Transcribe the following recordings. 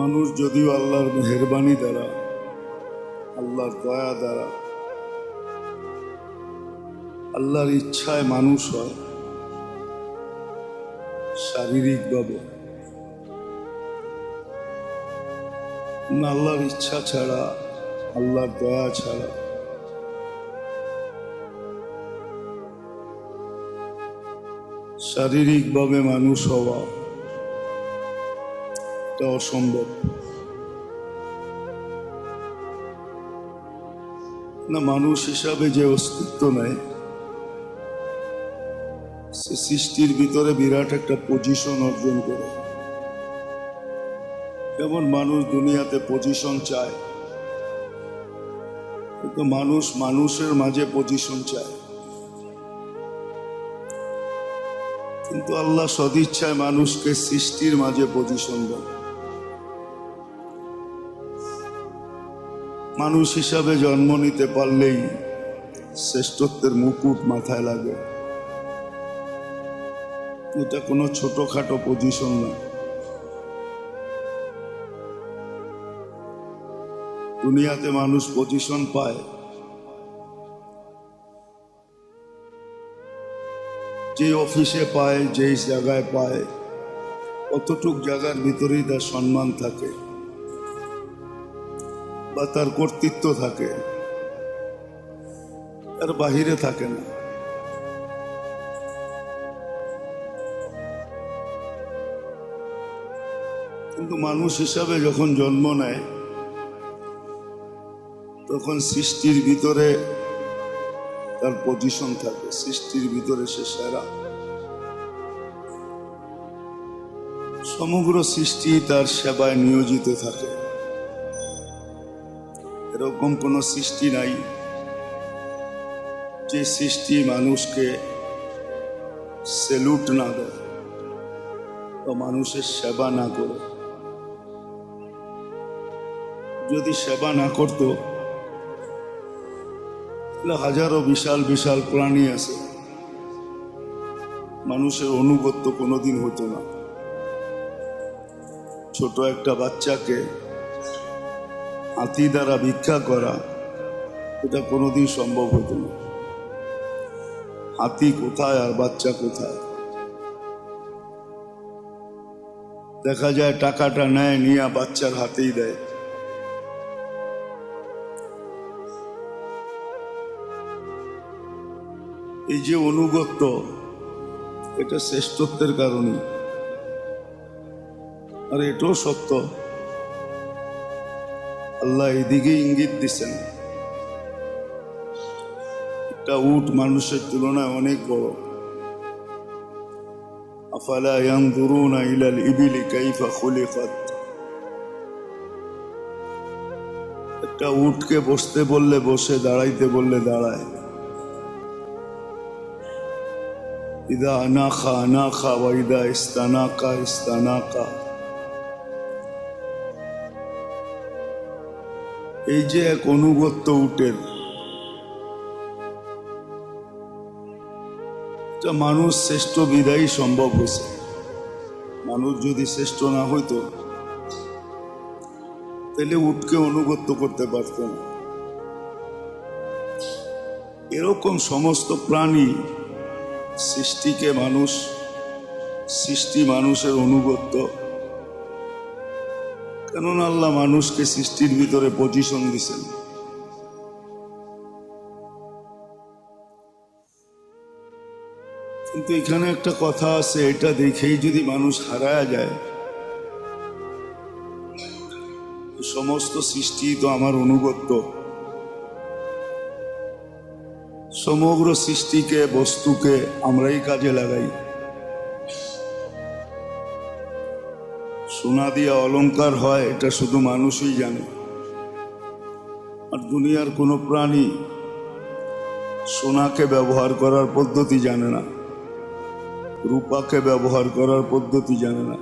মানুষ যদিও আল্লাহর মেহরবানি দ্বারা, আল্লাহর দয়া দ্বারা, আল্লাহর ইচ্ছায় মানুষ হয় শারীরিকভাবে আল্লাহর ইচ্ছা ছাড়া, আল্লাহর দয়া ছাড়া। শারীরিকভাবে মানুষ হওয়া এটা অসম্ভব না, মানুষ হিসাবে যে অস্তিত্ব নেয় সে সৃষ্টির ভিতরে বিরাট একটা পজিশন অর্জন করে। যেমন মানুষ দুনিয়াতে পজিশন চায়, কিন্তু মানুষ মানুষের মাঝে পজিশন চায়। কিন্তু আল্লাহ সদিচ্ছায় মানুষকে সৃষ্টির মাঝে পজিশন দেয় মানুষ হিসাবে জন্ম নিতে পারলেই শ্রেষ্ঠত্বের মুকুট মাথায় লাগে। এটা কোনো ছোটখাটো পজিশন না। দুনিয়াতে মানুষ পজিশন পায়। যে অফিসে পায়, যেই জায়গায় পায়, অতটুক জায়গার ভিতরেই তার সম্মান থাকে। বা তার কর্তৃত্ব থাকে, তার বাহিরে থাকে না। কিন্তু মানুষ হিসাবে যখন জন্ম নেয়, তখন সৃষ্টির ভিতরে তার পজিশন থাকে, সৃষ্টির ভিতরে সে সেরা। সমগ্র সৃষ্টি তার সেবায় নিয়োজিত থাকে। এরকম কোনো সৃষ্টি নাই যে সৃষ্টি মানুষকে সেলুট না দেয় মানুষের সেবা না করে। যদি সেবা না করত, তাহলে হাজারো বিশাল বিশাল প্রাণী আছে। মানুষের অনুগত্য কোনোদিন হতো না। ছোট একটা বাচ্চাকে হাতি দ্বারা ভিক্ষা করা, এটা কোনোদিন সম্ভব হতো না। হাতি কোথায় আর বাচ্চা কোথায়? দেখা যায় টাকাটা নেয়, নিয়ে বাচ্চার হাতেই দেয়। এই যে অনুগত্য, এটা শ্রেষ্ঠত্বের কারণে। আর এটাও সত্য। আল্লাহ এদিকে ইঙ্গিত দিছেন। একটা উট মানুষের তুলনায় অনেক বড়। আফালা ইয়ানজুরুনা ইলাল ইবিলি কাইফা খুলিকাত। একটা উটকে বসতে বললে বসে, দাঁড়াইতে বললে দাঁড়ায়। ইদা আনাখা আনাখা ওয়াইদা ইস্তানাকা ইস্তানাকা। এই যে এক অনুগত্য উটের। মানুষ শ্রেষ্ঠ বিদায়ী সম্ভব হয়েছে। মানুষ যদি শ্রেষ্ঠ না হইতো, তাহলে উটকে অনুগত্য করতে পারত না। এরকম সমস্ত প্রাণী সৃষ্টিকে মানুষ, সৃষ্টি মানুষের অনুগত্য কেননা আল্লাহ মানুষকে সৃষ্টির ভিতরে পজিশন দিছেন। কিন্তু এখানে একটা কথা আছে, এটা দেখেই যদি মানুষ হারায় যায় সমস্ত সৃষ্টি তো আমার অনুগত্য। সমগ্র সৃষ্টিকে, বস্তুকে আমরাই কাজে লাগাই। সোনা দিয়ে অলংকার হয়, এটা শুধু মানুষই জানে। আর দুনিয়ার কোনো প্রাণী সোনাকে ব্যবহার করার পদ্ধতি জানে না, রূপাকে ব্যবহার করার পদ্ধতি জানে না।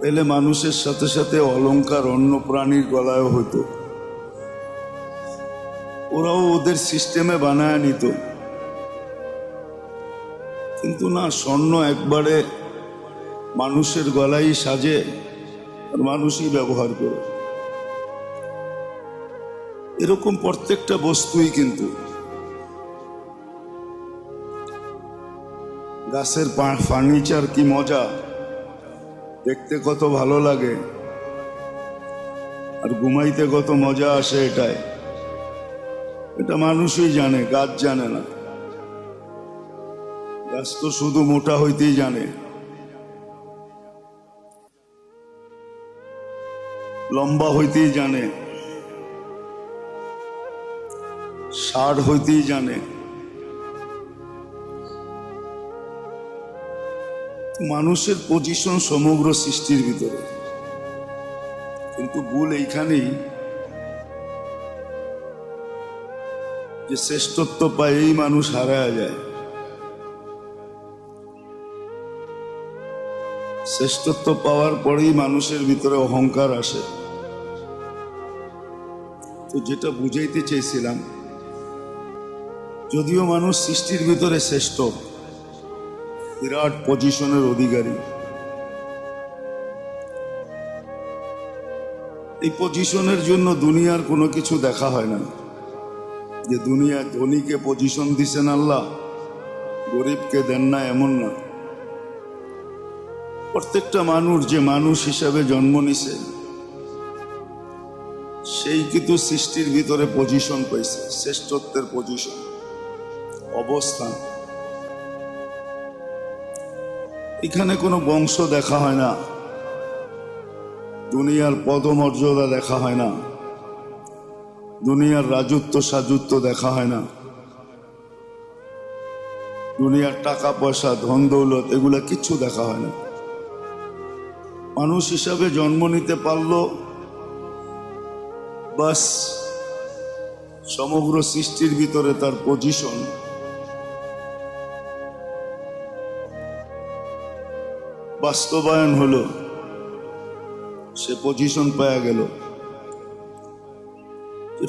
তাহলে মানুষের সাথে সাথে অলংকার অন্য প্রাণীর গলায়ও হতো ওরাও ওদের সিস্টেমে বানায় নিত। কিন্তু না, স্বর্ণ একবারে মানুষের গলায় সাজে আর মানুষই ব্যবহার করে। এরকম প্রত্যেকটা বস্তুই কিন্তু গাছের ফার্নিচার কি মজা? দেখতে কত ভালো লাগে। আর ঘুমাইতে কত মজা আসে এটায়। এটা মানুষই জানে, গাছ জানে না। গাছ তো শুধু মোটা হইতেই জানে। লম্বা হইতেই জানে ষাট হইতেই জানে। মানুষের পজিশন সমগ্র সৃষ্টির ভিতরে। কিন্তু ভুল এইখানেই যে শ্রেষ্ঠত্ব পাইয়েই মানুষ হারায় যায়। শ্রেষ্ঠত্ব পাওয়ার পরেই মানুষের ভিতরে অহংকার আসে। তো যেটা বুঝাইতে চেয়েছিলাম যদিও মানুষ সৃষ্টির ভিতরে শ্রেষ্ঠ, বিরাট পজিশনের অধিকারী। এই পজিশনের জন্য দুনিয়ার কোনো কিছু দেখা হয় না। যে দুনিয়া ধনীকে পজিশন দিছেন আল্লাহ, গরিবকে দেন না, এমন না। প্রত্যেকটা মানুষ যে মানুষ হিসাবে জন্ম নিছে, সেই কিন্তু সৃষ্টির ভিতরে পজিশন পাইছে, শ্রেষ্ঠত্বের পজিশন অবস্থান। এখানে কোনো বংশ দেখা হয় না, দুনিয়ার পদমর্যাদা দেখা হয় না, দুনিয়ার রাজত্ব সাজুত্ব দেখা হয় না। দুনিয়ার টাকা পয়সা ধন দৌলত এগুলা কিচ্ছু দেখা হয় না। মানুষ হিসাবে জন্ম নিতে পারল, বাস সমগ্র সৃষ্টির ভিতরে তার পজিশন বাস্তবায়ন হলো, সে পজিশন পাওয়া গেল।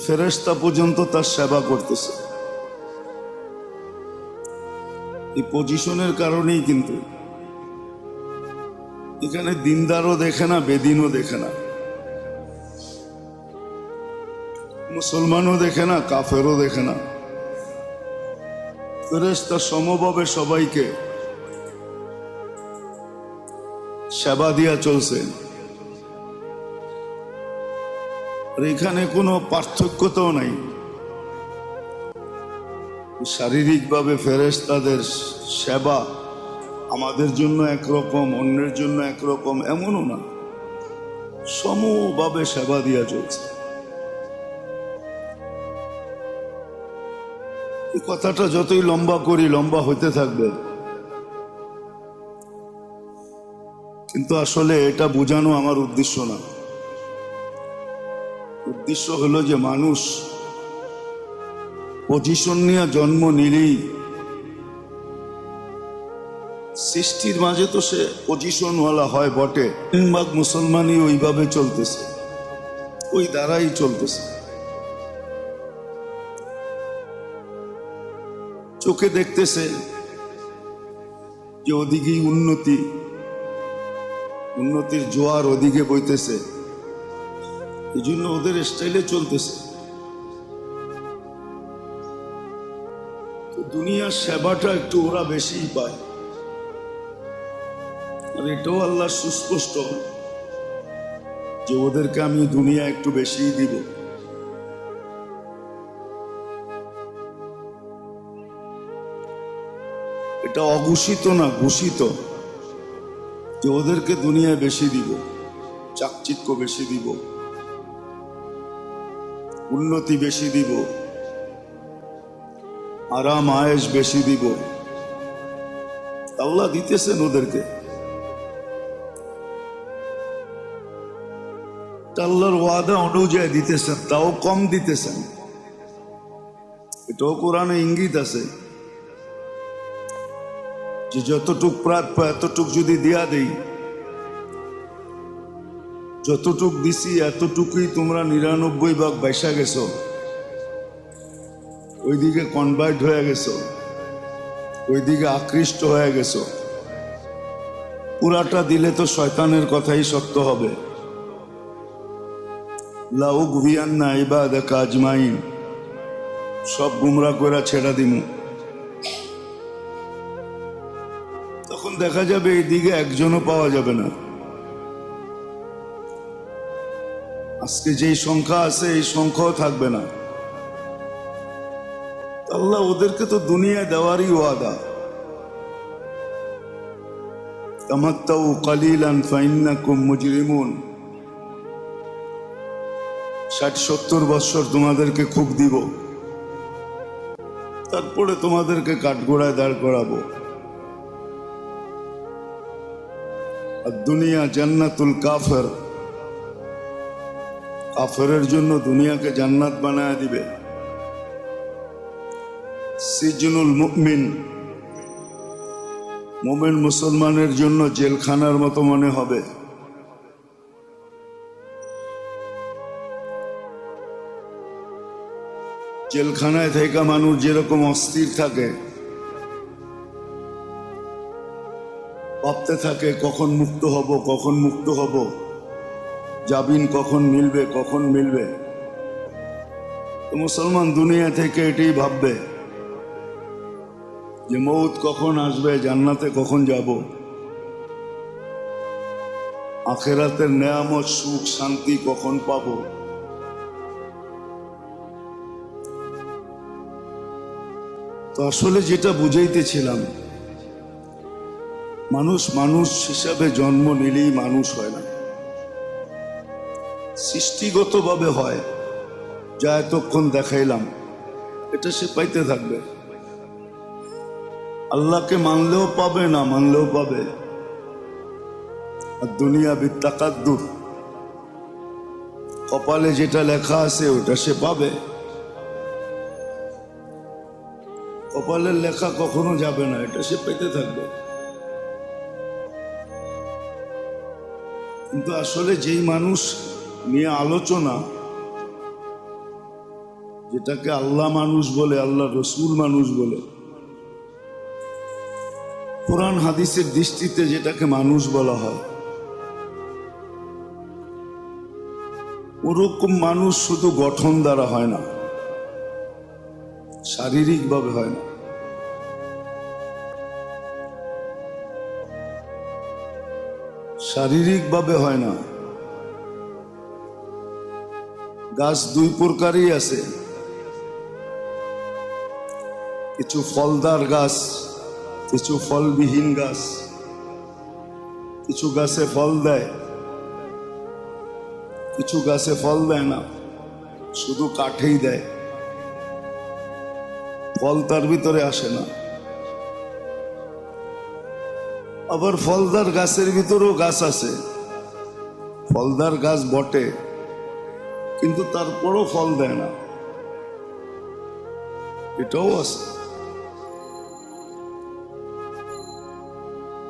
ফেরেস্তা পর্যন্ত তার সেবা করতেছে। এই পজিশনের কারণেই কিন্তু এখানে দিনদারও দেখে না, বেদিনও দেখে না। মুসলমানও দেখে না, কাফেরও দেখে না। ফেরেস্তা সমভাবে সবাইকে সেবা দিয়া চলছে। আর এখানে কোনো পার্থক্যতাও নাই। শারীরিকভাবে ফেরেস্তাদের সেবা আমাদের জন্য একরকম, অন্যের জন্য একরকম, এমনও না। সমভাবে সেবা দিয়া চলছে। এই কথাটা যতই লম্বা করি, লম্বা হইতে থাকবে। কিন্তু আসলে এটা বোঝানো আমার উদ্দেশ্য না। উদ্দেশ্য হলো যে মানুষ পজিশন নিয়ে জন্ম নিলেই সৃষ্টির মাঝে তো সে পজিশনওয়ালা হয় বটে। তিনভাগ মুসলমানই ওইভাবে চলতেছে। ওই দ্বারাই চলতেছে। চোখে দেখতেছে যে ওদিকেই উন্নতি। উন্নতির জোয়ার ওদিকে বইতেছে। এই জন্য ওদের স্টাইলে চলতেছে। দুনিয়ার সেবাটা একটু ওরা বেশিই পায়। আর এটাও আল্লাহ সুস্পষ্ট। যে ওদেরকে আমি দুনিয়া একটু বেশিই দিব। এটা অঘোষিত না ঘোষিত যে ওদেরকে দুনিয়ায় বেশি দিব, চাকচিক্য বেশি দিব, উন্নতি বেশি দিব, আরাম আয়েস বেশি দিব। আল্লাহ দিতেছেন ওদেরকে। আল্লাহর ওয়াদা অনুযায়ী দিতেছেন, তাও কম দিতেছেন। এটাও কোরআনে ইঙ্গিত আছে যে যতটুক প্রাপ্য, এতটুক যদি দিয়া দেই, যতটুক দিছি, এতটুকুই তোমরা নিরানব্বই ভাগ বাইসা গেছো, ওইদিকে কনভার্ট হয়ে গেছো, ওইদিকে আকৃষ্ট হয়ে গেছো। পুরাটা দিলে তো শয়তানের কথাই সত্য হবে। লাউক ভিয়ান্না ইবাদাকা আজমাইন। সব গুমরা করে ছেড়া দিমু। তখন দেখা যাবে এই দিকে একজনও পাওয়া যাবে না। আজকে যেই সংখ্যা আছে, এই সংখ্যাও থাকবে না। আল্লাহ ওদেরকে তো দুনিয়া দেওয়ারই ওয়াদা। তামাত্তাউ কালিলান ফাইন্নাকুম মুজরিমুন। ষাট, সত্তর বৎসর তোমাদেরকে খুব দিব। তারপরে তোমাদেরকে কাঠগোড়ায় দাঁড় করাবো। আর দুনিয়া জান্নাতুল কাফের। কাফেরের জন্য দুনিয়াকে জান্নাত বানায় দিবে। সিজনুল মুমিন। মোমেন মুসলমানের জন্য জেলখানার মতো মনে হবে। জেলখানায় থেকে মানুষ যেরকম অস্থির থাকে, ভাবতে থাকে কখন মুক্ত হব, কখন মুক্ত হব, জাবিন কখন মিলবে কখন মিলবে। মুসলমান দুনিয়া থেকে এটাই ভাববে যে মৌত কখন আসবে, জান্নাতে কখন যাব। আখেরাতের নেয়ামত, সুখ, শান্তি কখন পাব? তো আসলে যেটা বুঝাইতেছিলাম, মানুষ মানুষ হিসাবে জন্ম নিলেই মানুষ হয় না। সৃষ্টিগতভাবে হয়, যা এতক্ষণ দেখাইলাম, এটা সে পাইতে থাকবে। আল্লাহকে মানলেও পাবে না মানলেও পাবে। আর দুনিয়া বিত্তাকাদ্দুর কপালে যেটা লেখা আছে ওটা সে পাবে। কপালের লেখা কখনো যাবে না, এটা সে পেতে থাকবে। কিন্তু আসলে যেই মানুষ নিয়ে আলোচনা, যেটাকে আল্লাহ মানুষ বলে, আল্লাহ রসুল মানুষ বলে, কোরআন হাদিসের দৃষ্টিতে যেটাকে মানুষ বলা হয়, ওরকম মানুষ শুধু গঠন দ্বারা হয় না, শারীরিকভাবে হয় না। শারীরিকভাবে হয় না। গাছ দুই প্রকারই আছে। কিছু ফলদার গাছ, কিছু ফলবিহীন গাছ, কিছু গাছে ফল দেয়, কিছু গাছে ফল দেয় না, শুধু কাঠেই দেয়। ফল তার ভিতরে আসে না। আবার ফলদার গাছের ভিতরেও গাছ আছে। ফলদার গাছ বটে, কিন্তু তারপরও ফল দেয় না। এটাও আছে।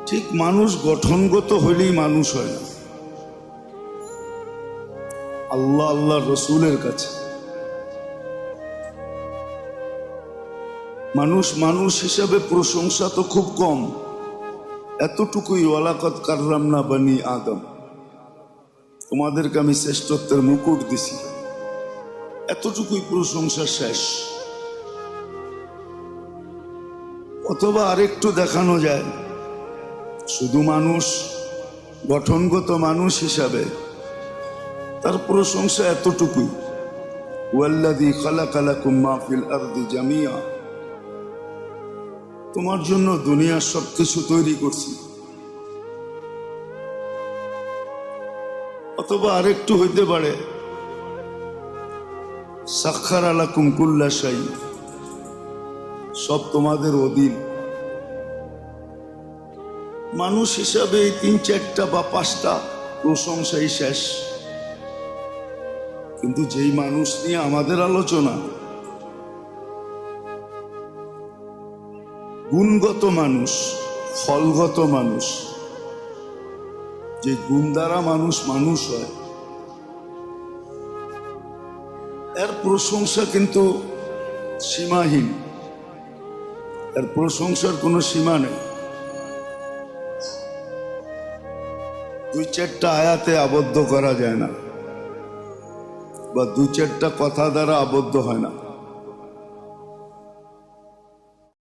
ঠিক মানুষ গঠনগত হইলেই মানুষ হয় না। আল্লাহ আল্লাহ রসুলের কাছে। মানুষ মানুষ হিসাবে প্রশংসা তো খুব কম। এতটুকুই ওয়ালাকত কারলাম না বানি আদম। তোমাদেরকে আমি শ্রেষ্ঠত্বের মুকুট দিছি। এতটুকুই প্রশংসা শেষ। অথবা আরেকটু দেখানো যায়। শুধু মানুষ, গঠনগত মানুষ হিসাবে তার প্রশংসা এতটুকুই। ওয়াল্লাদি খালাকালাকুম মাহফিল আরদি জামিয়া তোমার জন্য দুনিয়ার সব কিছু তৈরি করছি। অথবা আরেকটু হইতে পারে, সাক্ষার আলা কুমকুল্লা সাই সব তোমাদের অধীন। মানুষ হিসাবে এই তিন চারটা বা পাঁচটা প্রশংসাই শেষ। কিন্তু যেই মানুষ নিয়ে আমাদের আলোচনা গুণগত মানুষ, ফলগত মানুষ। যে গুণ দ্বারা মানুষ মানুষ হয়। এর প্রশংসা কিন্তু সীমাহীন। এর প্রশংসার কোনো সীমা নেই। দুই চারটা আয়াতে আবদ্ধ করা যায় না, বা দু চারটা কথা দ্বারা আবদ্ধ হয় না।